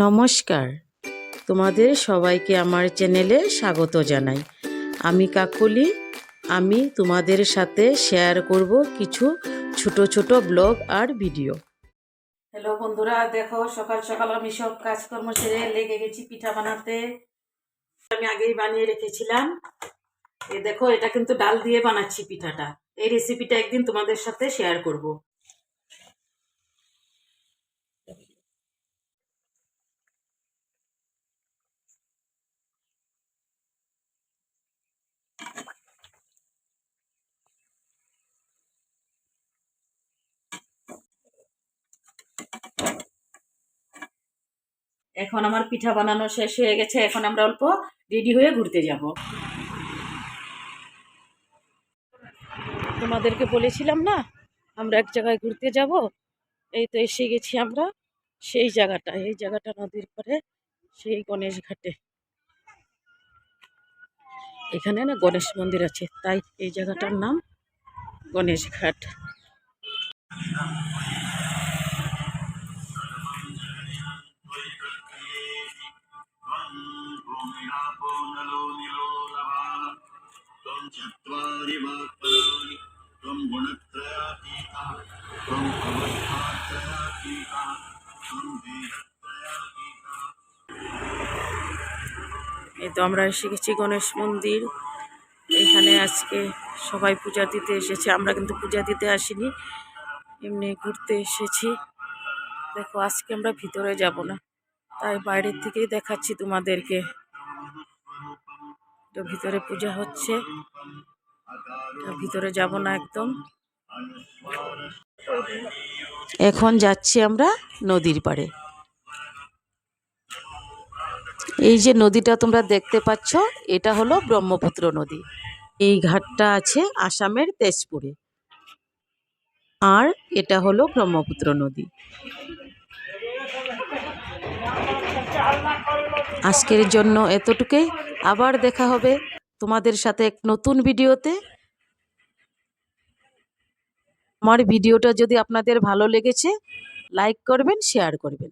নমস্কার। তোমাদের সবাইকে আমার চ্যানেলে স্বাগত জানাই। আমি কাকলি। আমি তোমাদের সাথে শেয়ার করব কিছু ছোট ছোট ব্লগ আর ভিডিও। হ্যালো বন্ধুরা, দেখো, সকাল সকাল আমি সব কাজকর্ম সেরে লেগে গেছি পিঠা বানাতে। আমি আগেই বানিয়ে রেখেছিলাম। এ দেখো, এটা কিন্তু ডাল দিয়ে বানাচ্ছি পিঠাটা। এই রেসিপিটা একদিন তোমাদের সাথে শেয়ার করব। এখন আমার পিঠা বানানো শেষ হয়ে গেছে, এখন আমরা অল্প রেডি হয়ে ঘুরতে যাব। তোমাদেরকে বলেছিলাম না, আমরা এক জায়গায় ঘুরতে যাব? এই তো এসে গেছি আমরা, সেই জায়গাটা এই জায়গাটা নদীর পরে সেই গণেশ ঘাটে। এখানে না গণেশ মন্দির আছে, তাই এই জায়গাটার নাম গণেশ ঘাট। चत्वारि वाक्पदानि त्वं गुणत्रयातीता त्वम् अवस्थात्रयातीता त्वं देहत्रयातीता এই তো আমরা এসে গেছি গণেশ মন্দির এখানে আজকে সবাই পূজা দিতে এসেছে আমরা কিন্তু পূজা দিতে আসিনি এমনি ঘুরতে এসেছি দেখো আজকে আমরা ভিতরে যাব না তাই বাইরের থেকেই দেখাচ্ছি তোমাদেরকে। তো ভিতরে পূজা হচ্ছে। ভিতরে যাব না একদম। এখন যাচ্ছি আমরা নদীর পাড়ে। এই যে নদীটা তোমরা দেখতে পাচ্ছ, এটা হলো ব্রহ্মপুত্র নদী। এই ঘাটটা আছে আসামের তেজপুরে। আর এটা হলো ব্রহ্মপুত্র নদী। আজকের জন্য এতটুকুই। আবার দেখা হবে তোমাদের সাথে এক নতুন ভিডিওতে। আমার ভিডিওটা যদি আপনাদের ভালো লেগেছে লাইক করবেন শেয়ার করবেন।